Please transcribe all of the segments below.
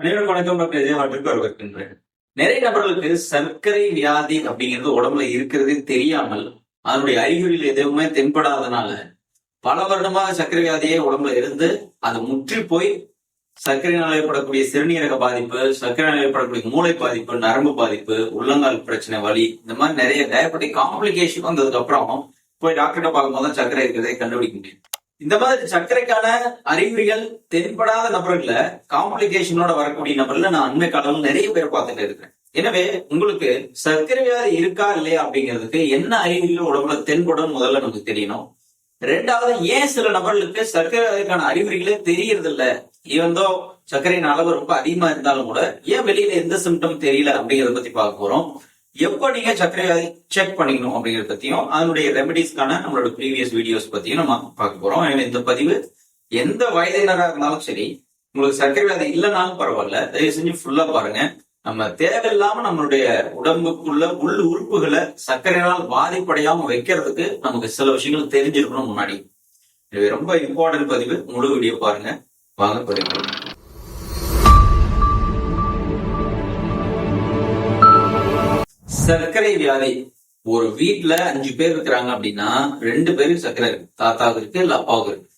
அனைவரும் வணக்கம். டாக்டர் விஜயவாட்டுக்கு வரவேற்கின்றேன். நிறைய நபர்களுக்கு சர்க்கரை வியாதி அப்படிங்கிறது உடம்புல இருக்கிறதே தெரியாமல் அதனுடைய அறிகுறிகள் எதுவுமே தென்படாதனால பல வருடமாக சர்க்கரை வியாதியே உடம்புல இருந்து அது முற்றி போய் சர்க்கரையினால் ஏற்படக்கூடிய சிறுநீரக பாதிப்பு சர்க்கரையினால் ஏற்படக்கூடிய மூளை பாதிப்பு நரம்பு பாதிப்பு உள்ளங்கால் பிரச்சனை வலி இந்த மாதிரி நிறைய டயபெட்டிக் காம்ப்ளிகேஷன் வந்ததுக்கு அப்புறம் போய் டாக்டர்கிட்ட பார்க்கும்போது தான் சர்க்கரை இருக்கிறதே கண்டுபிடிக்க முடியும். இந்த மாதிரி சர்க்கரைக்கான அறிகுறிகள் தென்படாத நபர்கள காம்ப்ளிகேஷனோட வரக்கூடிய நபர்ல நான் அண்மை காலம் நிறைய பேர் பார்த்துட்டு இருக்கேன் எனவே உங்களுக்கு சர்க்கரை வியாதி இருக்கா இல்லையா அப்படிங்கிறதுக்கு என்ன அறிகுறிகள் உடம்புல தென்படும் முதல்ல நமக்கு தெரியணும். ரெண்டாவது ஏன் சில நபர்களுக்கு சர்க்கரை வியாதிக்கான அறிகுறிகளே தெரியறது இல்ல? இவந்தோ சர்க்கரையின் அளவு ரொம்ப அதிகமா இருந்தாலும் கூட ஏன் வெளியில எந்த சிம்டம் தெரியல அப்படிங்கறத பத்தி பார்க்க போறோம். எப்போ நீங்க சர்க்கரை வியாதி செக் பண்ணிக்கணும் அப்படிங்கறத பத்தியும் அதனுடைய ரெமடிஸ்க்கான நம்மளோட ப்ரீவியஸ் வீடியோஸ் பத்தியும் நம்ம பார்க்க போறோம். இந்த பதிவு எந்த வயதினராக இருந்தாலும் சரி உங்களுக்கு சர்க்கரை வியாதி இல்லைனாலும் பரவாயில்ல. தயவு செஞ்சு ஃபுல்லா பாருங்க. நம்ம தேவையில்லாம நம்மளுடைய உடம்புக்குள்ள உள் உறுப்புகளை சர்க்கரையினால் பாதிப்படையாம வைக்கிறதுக்கு நமக்கு சில விஷயங்கள் தெரிஞ்சிருக்கணும் முன்னாடி. இது ரொம்ப இம்பார்ட்டன்ட் பதிவு. முழு வீடியோ பாருங்க. வாங்க பதிவு சர்க்கரை வியாதி. ஒரு வீட்டுல அஞ்சு பேர் இருக்கிறாங்க அப்படின்னா ரெண்டு பேருக்கு சர்க்கரை இருக்கு. தாத்தாவுக்கு இருக்கு இல்ல அப்பாவுக்கு இருக்கு.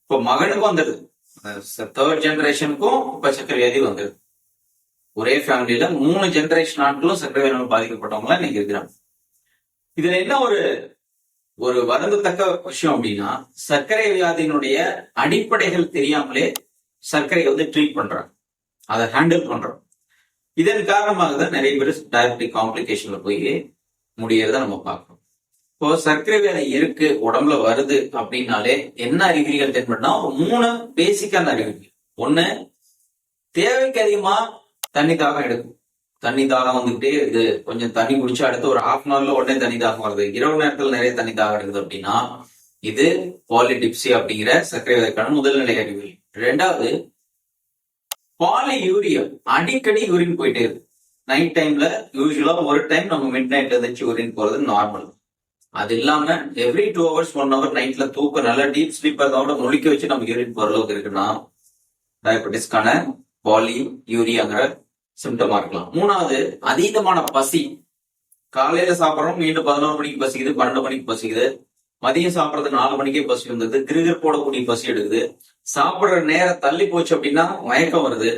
இப்ப மகனுக்கும் வந்துருது தேர்ட் ஜெனரேஷனுக்கும் இப்ப சர்க்கரை வியாதி வந்துருது ஒரே ஃபேமிலியில மூணு ஜெனரேஷன் ஆட்களும் சர்க்கரை வியாதி பாதிக்கப்பட்டவங்களா இன்னைக்கு இருக்கிறாங்க. இதுல என்ன ஒரு ஒரு வருந்தத்தக்க விஷயம் அப்படின்னா சர்க்கரை வியாதியினுடைய அடிப்படைகள் தெரியாமலே சர்க்கரையை வந்து ட்ரீட் பண்றாங்க. அதை ஹேண்டில் பண்றோம். இதன் காரணமாக தான் நிறைய பேர் டயபெட்டிக் காம்ப்ளிகேஷன்ல போய் முடியறத நம்ம பார்க்கணும் இப்போ சர்க்கரை வேலை இருக்கு உடம்புல வருது அப்படின்னாலே என்ன அறிகுறிகள் தென்படுனா ஒரு மூணு பேசிக்கான அறிகுறிகள். ஒண்ணு தேவைக்கு அதிகமா தண்ணி தாகம் எடுக்கும். தண்ணி தாகம் வந்துகிட்டே இருக்குது. கொஞ்சம் தண்ணி குடிச்சா அடுத்து ஒரு ஹாஃப் அன் ஹவர்ல உடனே தண்ணி தாகம் வருது. இரவு நேரத்துல நிறைய தண்ணி தாகம் எடுக்குது அப்படின்னா இது பாலிடிப்சி அப்படிங்கிற சர்க்கரை வேலைக்கான முதல்நிலை அறிகுறி. ரெண்டாவது பாலி யூரியம் அடிக்கடி யூரின் போயிட்டே இருக்கு. நைட் டைம்ல யூஸ்வலா ஒரு டைம் நம்ம மிட் நைட்ல இருந்துச்சு யூரின் போறது நார்மல் அது இல்லாம every two hours one hour நைட்ல தூக்கம் நல்லா டீப் ஸ்லீப் இருந்தா முழிக்க வச்சு நம்ம யூரின் போற அளவுக்கு இருக்குன்னா டயபெட்டிஸ்க்கான பாலி யூரியாங்கிற சிம்டமா இருக்கலாம். மூணாவது அதீதமான பசி. காலையில சாப்பிட்றோம் மீண்டும் பதினோரு மணிக்கு பசிக்குது பன்னெண்டு மணிக்கு பசிக்குது. மதியம் சாப்பிடுறது நாலு மணிக்கே பசி வந்தது கிரிகர் போடக்கூடிய பசி எடுக்குது. சாப்பிடுற நேரம் தள்ளி போச்சு அப்படின்னா மயக்கம் வருது.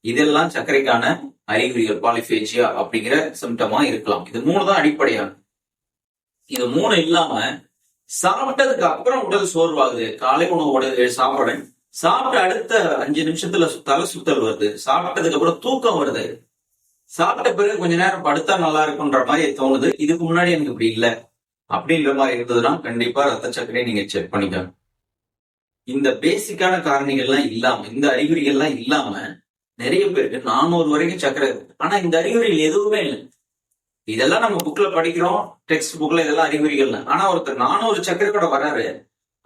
இதெல்லாம் சர்க்கரைக்கான அறிகுறிகள் பாலிஃபேஜியா அப்படிங்கிற சிம்டமா இருக்கலாம். இது மூணு தான் அடிப்படையான. இது மூணு இல்லாம சாப்பிட்டதுக்கு அப்புறம் உடல் சோர்வாகுது. காலை உணவு சாப்பிடுறேன். சாப்பிட்ட அடுத்த அஞ்சு நிமிஷத்துல தலை சுத்தல் வருது. சாப்பிட்டதுக்கு அப்புறம் தூக்கம் வருது. சாப்பிட்ட பிறகு கொஞ்ச நேரம் படுத்தா நல்லா இருக்குன்ற மாதிரி தோணுது. இதுக்கு முன்னாடி எனக்கு இப்படி இல்லை. அப்படின்ற மாதிரி இருந்ததுன்னா கண்டிப்பா ரத்த சக்கரையை நீங்க செக் பண்ணிக்கணும் இந்த பேசிக்கான காரணிகள்லாம் இல்லாம இந்த அறிகுறிகள்லாம் இல்லாம நிறைய பேருக்கு நானூறு வரைக்கும் சக்கரை இருக்கு. ஆனா இந்த அறிகுறிகள் எதுவுமே இல்லை. இதெல்லாம் நம்ம புக்ல படிக்கிறோம் டெக்ஸ்ட் புக்ல இதெல்லாம் அறிகுறிகள் ஆனா ஒருத்தர் நானூறு சக்கரை கூட வராரு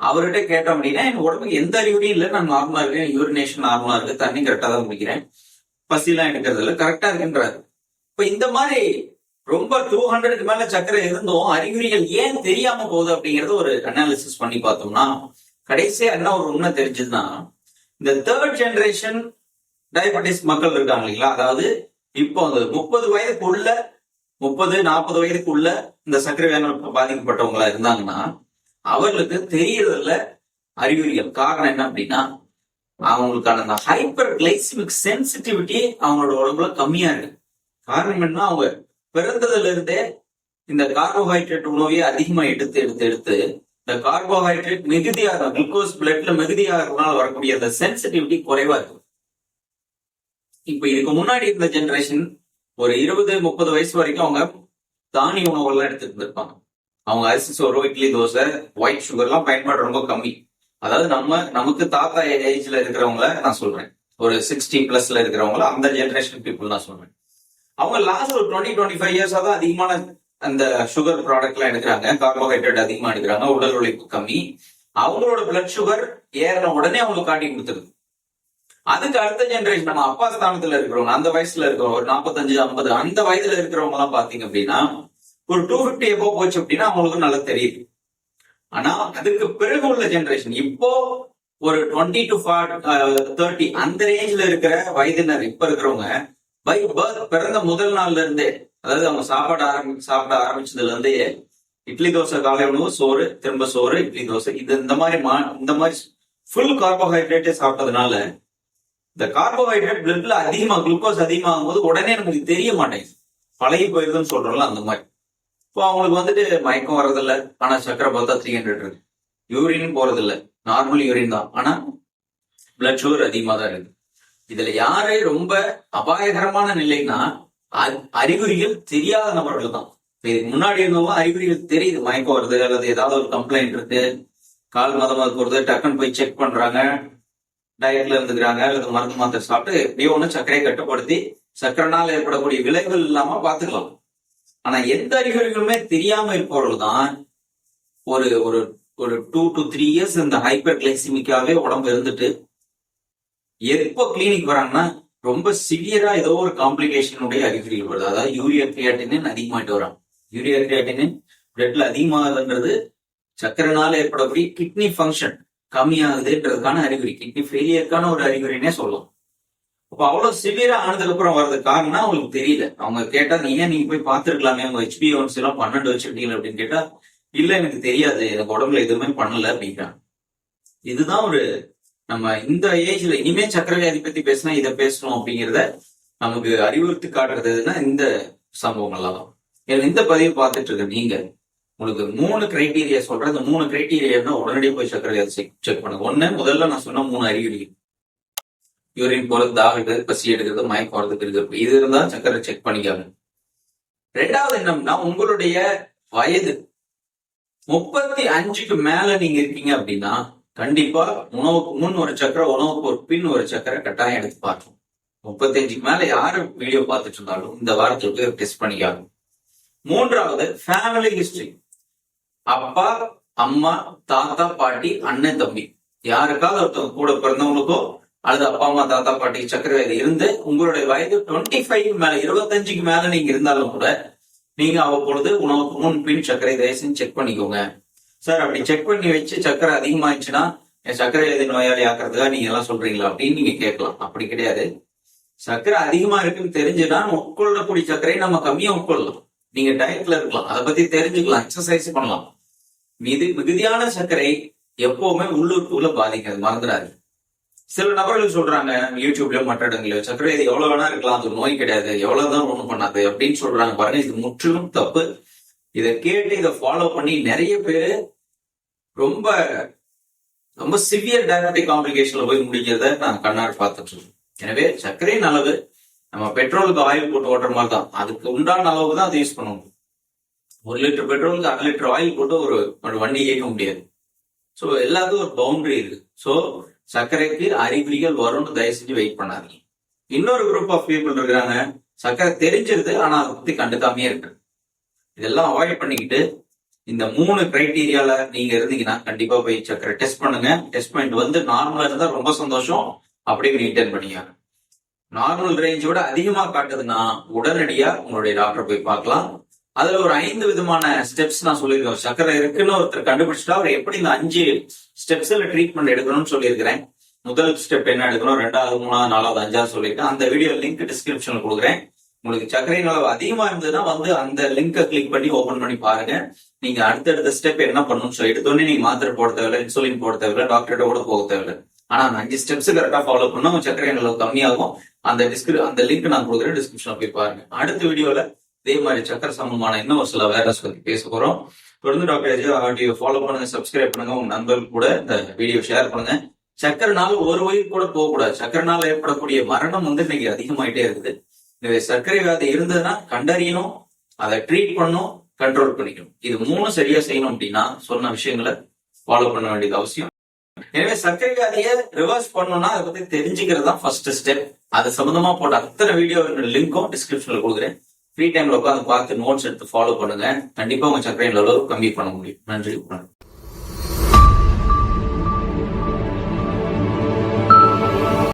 அவர்கிட்ட கேட்டோம் அப்படின்னா என் உடம்புக்கு எந்த அறிகுறியும் இல்லை நான் நார்மலா இருக்கேன் யூரினேஷன் நார்மலா இருக்கு தண்ணி கரெக்டா தான் குடிக்கிறேன் பசிலாம் எடுக்கிறது இல்லை கரெக்டா இருக்குன்றாரு. இப்ப இந்த மாதிரி ரொம்ப டூ ஹண்ட்ரடுக்கு மேல சக்கரை இருந்தும். அறிகுறிகள் ஏன் தெரியாம போகுது அப்படிங்கறத ஒரு அனாலிசிஸ் பண்ணி பார்த்தோம்னா கடைசியா என்ன ஒரு உண்மை தெரிஞ்சதுன்னா இந்த தேர்ட் ஜெனரேஷன் டயபெட்டிஸ் மக்கள் இருக்காங்க இல்லைங்களா? அதாவது இப்போ அந்த முப்பது வயதுக்குள்ள முப்பது நாற்பது வயதுக்குள்ள இந்த சர்க்கரை வியாதி பாதிக்கப்பட்டவங்களா இருந்தாங்கன்னா அவர்களுக்கு தெரியறதில்ல அறிகுறிகள். காரணம் என்ன அப்படின்னா அவங்களுக்கான அந்த ஹைப்பர் கிளைசிமிக் சென்சிட்டிவிட்டி அவங்களோட உடம்புல கம்மியா இருக்கு. காரணம் என்ன? அவங்க பிறந்ததுல இருந்தே இந்த கார்போஹைட்ரேட் உணவையே அதிகமா எடுத்து எடுத்து எடுத்து இந்த கார்போஹைட்ரேட் மிகுதியாக குளுக்கோஸ் பிளட்ல மிகுதியாகிறதுனால வரக்கூடிய அந்த சென்சிட்டிவிட்டி குறைவா இருக்கும். இப்ப இதுக்கு முன்னாடி இருந்த ஜெனரேஷன் ஒரு இருபது முப்பது வயசு வரைக்கும் அவங்க தானிய உணவுகள்லாம் எடுத்துட்டு இருப்பாங்க அவங்க அரிசி சோறு இட்லி தோசை ஒயிட் சுகர்லாம் பயன்பாடு ரொம்ப கம்மி. அதாவது நம்ம நமக்கு தாத்தா ஏஜ்ல இருக்கிறவங்கள நான் சொல்றேன். ஒரு சிக்ஸ்டி பிளஸ்ல இருக்கிறவங்கள அந்த ஜெனரேஷன் பீப்புள் நான் சொல்றேன். அவங்க லாஸ்ட் ஒரு டுவெண்ட்டி டுவெண்ட்டி ஃபைவ் இயர்ஸா தான் அதிகமான அந்த சுகர் ப்ராடக்ட் எல்லாம் எடுக்கிறாங்க. கார்போஹைட்ரேட் அதிகமா எடுக்கிறாங்க. உடல் உழைப்பு கம்மி. அவங்களோட பிளட் சுகர் ஏறின உடனே அவங்களுக்கு காட்டி கொடுத்துருது. அதுக்கு அடுத்த ஜென்ரேஷன் நம்ம அப்பா ஸ்தானத்துல இருக்கிறவங்க அந்த வயசுல இருக்கிறவங்க ஒரு நாற்பத்தஞ்சு ஐம்பது அந்த வயதுல இருக்கிறவங்க எல்லாம் பாத்தீங்க அப்படின்னா ஒரு டூ பிப்டி எப்போ போச்சு அப்படின்னா அவங்களுக்கு நல்லா தெரியுது. ஆனா அதுக்கு பிறகு உள்ள ஜென்ரேஷன் இப்போ ஒரு டுவெண்ட்டி டு தேர்ட்டி அந்த ரேஞ்ச்ல இருக்கிற வயதினர் இப்ப இருக்கிறவங்க பை பர்த் பிறந்த முதல் நாள்ல இருந்தே அதாவது அவங்க சாப்பாடு ஆரம்பி சாப்பிட ஆரம்பிச்சதுல இருந்தே இட்லி தோசை காலை உணவு சோறு திரும்ப சோறு இட்லி தோசை இது இந்த மாதிரி மா- இந்த மாதிரி ஃபுல் கார்போஹைட்ரேட்டே சாப்பிட்டதுனால இந்த கார்போஹைட்ரேட் பிளட்ல அதிகமா குளுக்கோஸ் அதிகமாகும் போது உடனே நமக்கு தெரிய மாட்டேங்குது. பழகி போயிருதுன்னு சொல்றோம்ல அந்த மாதிரி. இப்போ அவங்களுக்கு வந்துட்டு மயக்கம் வர்றதில்ல. ஆனா சக்கரை பார்த்தா த்ரீ ஹண்ட்ரட் இருக்கு. யூரின் போறது நார்மல் யூரின் தான். ஆனா பிளட் சுகர் அதிகமாக தான் இருக்கு. இதுல யாரு ரொம்ப அபாயகரமான நிலைன்னா அறிகுறிகள் தெரியாத நபர்கள் தான். இதுக்கு முன்னாடி இருந்தவங்க அறிகுறிகள் தெரியுது. மயக்கம் வருது அல்லது ஏதாவது ஒரு கம்ப்ளைண்ட் இருக்கு. கால் மதம் போறது டக்குன்னு போய் செக் பண்றாங்க. டயட்ல இருந்துக்கிறாங்க அல்லது மருந்து மாத்திரை சாப்பிட்டு எப்படியோ ஒன்று சர்க்கரையை கட்டுப்படுத்தி சர்க்கரைனால் ஏற்படக்கூடிய விளைவுகள் இல்லாம பாத்துக்கலாம் ஆனா எந்த அறிகுறிகளுமே தெரியாம இருப்பவர்கள் தான் ஒரு ஒரு ஒரு டூ டு த்ரீ இயர்ஸ் இந்த ஹைப்பர் கிளைசிமிக்காவே உடம்பு இருந்துட்டு எப்போ கிளினிக் வராங்கன்னா ரொம்ப சிவியரா ஏதோ ஒரு காம்ப்ளிகேஷனுடைய அறிகுறிகள் வருது. அதாவது யூரியா கிரியாட்டினின் அதிகமாயிட்டு வரான் யூரியா கிரியாட்டினின் பிளட்ல அதிகமாகுதுன்றது சக்கரனால ஏற்படக்கூடிய கிட்னி ஃபங்க்ஷன் கம்மியாகுதுன்றதுக்கான அறிகுறி. கிட்னி ஃபெயிலியருக்கான ஒரு அறிகுறினே சொல்லலாம். அப்ப அவ்வளவு சிவியரா ஆனதுக்கு அப்புறம் வர்றது காரணம் அவங்களுக்கு தெரியல. அவங்க கேட்டா நீங்க ஏன் நீங்க போய் பாத்துருக்கலாமே உங்க ஹெச்பி ஒன்ஸ் எல்லாம் பன்னெண்டு வச்சிருக்கீங்க அப்படின்னு கேட்டா இல்ல எனக்கு தெரியாது. எனக்கு உடம்புல எதுவுமே பண்ணல அப்படிங்கிறாங்க இதுதான் ஒரு நம்ம இந்த ஏஜ்ல இனிமே சக்கரவியாதி பத்தி பேசினா இதை பேசணும் அப்படிங்கிறத நமக்கு அறிவுறுத்தி காட்டுறதுன்னா இந்த சம்பவங்கள்லாம் தான். இந்த பதிவு பார்த்துட்டு இருக்க நீங்க உங்களுக்கு மூணு கிரைட்டீரியா சொல்றேன். இந்த மூணு கிரைட்டீரியா உடனடியே போய் சக்கரவியாதி செக் செக் பண்ணுங்க. ஒன்னு முதல்ல நான் சொன்ன மூணு அறிகுறி. யூரின் போறது தாக எடுக்கிறது பசி எடுக்கிறது மயக்கம் வரதுக்கு இருக்கிறது இது இருந்தா சக்கரை செக் பண்ணிக்காங்க ரெண்டாவது என்னம்னா உங்களுடைய வயது முப்பத்தி அஞ்சுக்கு மேல நீங்க இருக்கீங்க அப்படின்னா கண்டிப்பா உணவுக்கு முன் ஒரு சக்கரை உணவுக்கு ஒரு பின் ஒரு சக்கரை கட்டாயம் எடுத்து பார்க்கணும். முப்பத்தஞ்சுக்கு மேல யாரு வீடியோ பார்த்துட்டு இருந்தாலும் இந்த வாரத்துக்கு டெஸ்ட் பண்ணிக்காங்க மூன்றாவது ஃபேமிலி ஹிஸ்டரி அப்பா அம்மா தாத்தா பாட்டி அண்ணன் தம்பி. யாருக்காவது ஒருத்தவங்க கூட பிறந்தவங்களுக்கோ அல்லது அப்பா அம்மா தாத்தா பாட்டி சக்கரை வியாதி இருந்து உங்களுடைய வயது டுவெண்ட்டி ஃபைவ் மேல இருபத்தஞ்சுக்கு மேல நீங்க இருந்தாலும் கூட நீங்க அவ்வப்பொழுது உணவுக்கு முன் பின் சக்கரை தயவுசெய்து செக் பண்ணிக்கோங்க. சார் அப்படி செக் பண்ணி வச்சு சர்க்கரை அதிகமாயிடுச்சுன்னா என் சர்க்கரை நோயாளி ஆக்குறதுக்காக நீங்க எல்லாம் சொல்றீங்களா? அப்படின்னு நீங்க கேட்கலாம். அப்படி கிடையாது. சர்க்கரை அதிகமா இருக்குன்னு தெரிஞ்சுன்னா உட்கொள்ளக்கூடிய சர்க்கரையை நம்ம கம்மியா உட்கொள்ளலாம். நீங்க டயட்ல இருக்கலாம். அதை பத்தி தெரிஞ்சுக்கலாம். எக்ஸசைஸ் பண்ணலாம். மிகு மிகுதியான சர்க்கரை எப்பவுமே உள்ளுக்குள்ள பாதிக்காது. மறந்துடாது சில நபர்கள் சொல்றாங்க யூடியூப்லயோ மற்ற இடங்களையோ சர்க்கரை இது எவ்வளவு வேணா இருக்கலாம். அது நோய் கிடையாது. எவ்வளவுதான் ஒண்ணும் பண்ணாது. அப்படின்னு சொல்றாங்க. பாருங்க இது முற்றிலும் தப்பு. இதை கேட்டு இதை ஃபாலோ பண்ணி நிறைய பேர் ரொம்ப ரொம்ப சிவியர் டயபெட்டிக் காம்ப்ளிகேஷன்ல போய் முடிக்கிறத நான் கண்ணாடி பார்த்துட்டு இருக்கேன். எனவே சர்க்கரையின் அளவு நம்ம பெட்ரோலுக்கு ஆயில் போட்டு ஓட்டுற மாதிரி தான். அதுக்கு உண்டான அளவு தான் அதை யூஸ் பண்ணணும் ஒரு லிட்டர் பெட்ரோலுக்கு அரை லிட்டர் ஆயில் போட்டு ஒரு ஒரு வண்டி இயக்க முடியாது. ஸோ எல்லாத்துக்கும் ஒரு பவுண்டரி இருக்கு. ஸோ சர்க்கரைக்கு அறிகுறிகள் வரும்னு தயவு செஞ்சு வெயிட் பண்ணாதீங்க. இன்னொரு குரூப் ஆஃப் பீப்புள் இருக்கிறாங்க. சர்க்கரை தெரிஞ்சிருது ஆனா அதை பத்தி கண்டுக்காமையே இருக்கு இதெல்லாம் அவாய்ட் பண்ணிக்கிட்டு இந்த மூணு கிரைட்டீரியால நீங்க இருந்தீங்கன்னா கண்டிப்பா போய் சக்கரை டெஸ்ட் பண்ணுங்க. டெஸ்ட் பண்ணிட்டு வந்து நார்மலா இருந்தா ரொம்ப சந்தோஷம். அப்படியே மெயின்டைன் பண்ணிக்காங்க. நார்மல் ரேஞ்சோட அதிகமா காட்டுதுன்னா உடனடியா உங்களுடைய டாக்டர் போய் பார்க்கலாம். அதுல ஒரு ஐந்து விதமான ஸ்டெப்ஸ் நான் சொல்லியிருக்கேன். சக்கரை இருக்குன்னு ஒருத்தர் கண்டுபிடிச்சிட்டா அவர் எப்படி இந்த அஞ்சு ஸ்டெப்ஸ்ல ட்ரீட்மெண்ட் எடுக்கணும்னு சொல்லியிருக்கிறேன். முதல் ஸ்டெப் என்ன எடுக்கணும்? ரெண்டாவது மூணாவது நாலாவது அஞ்சாவது சொல்லியிருக்கேன். அந்த வீடியோ லிங்க் டிஸ்கிரிப்ஷன்ல கொடுக்குறேன். உங்களுக்கு சர்க்கரையின் அளவு அதிகமா இருந்ததுன்னா வந்து அந்த லிங்கை கிளிக் பண்ணி ஓபன் பண்ணி பாருங்க. நீங்க அடுத்தடுத்த ஸ்டெப் என்ன பண்ணணும்னு சொல்லி எடுத்தோடனே நீங்க மாத்திரை போட தேவையில்ல இன்சுலின் போட தேவையில்ல டாக்டர்கிட்ட கூட போக தேவையில்ல. ஆனா அந்த அஞ்சு ஸ்டெப்ஸ் கரெக்டா ஃபாலோ பண்ணா உங்க சர்க்கரையின் அளவு கம்மியாகும். அந்த டிஸ்கிரி அந்த லிங்க் நான் கொடுக்குறேன் டிஸ்கிரிப்ஷன்ல போய் பாருங்க. அடுத்த வீடியோல இதே மாதிரி சக்கரை சம்பந்தமான இன்னும் ஒரு சில வேரஸ் பத்தி பேச போறோம். தொடர்ந்து டாக்டர் அஜய் ஆடியோ ஃபாலோ பண்ணுங்க சப்ஸ்கிரைப் பண்ணுங்க உங்க நண்பர்கள் கூட இந்த வீடியோ ஷேர் பண்ணுங்க. நாள் ஒரு உயிர் கூட போகக்கூடாது. சக்கரைனால ஏற்படக்கூடிய மரணம் வந்து இன்னைக்கு அதிகமாயிட்டே இருக்குது. எனவே சர்க்கரை வியாதி இருந்ததுன்னா கண்டறியணும் அதை ட்ரீட் பண்ணணும் கண்ட்ரோல் பண்ணிக்கணும். இது மூணு சரியா செய்யணும் அப்படின்னா சொன்ன விஷயங்களை ஃபாலோ பண்ண வேண்டியது அவசியம். எனவே சர்க்கரை வியாதியை ரிவர்ஸ் பண்ணணும்னா அதை பத்தி தெரிஞ்சுக்கிறது தான் ஃபர்ஸ்ட் ஸ்டெப் அது சம்பந்தமா போட்ட அத்தனை வீடியோ லிங்க்கும் டிஸ்கிரிப்ஷன்ல கொடுக்குறேன். ஃப்ரீ டைம்ல உட்காந்து பார்த்து நோட்ஸ் எடுத்து ஃபாலோ பண்ணுங்க. கண்டிப்பா உங்க சர்க்கரை அளவு கம்மி பண்ண முடியும். நன்றி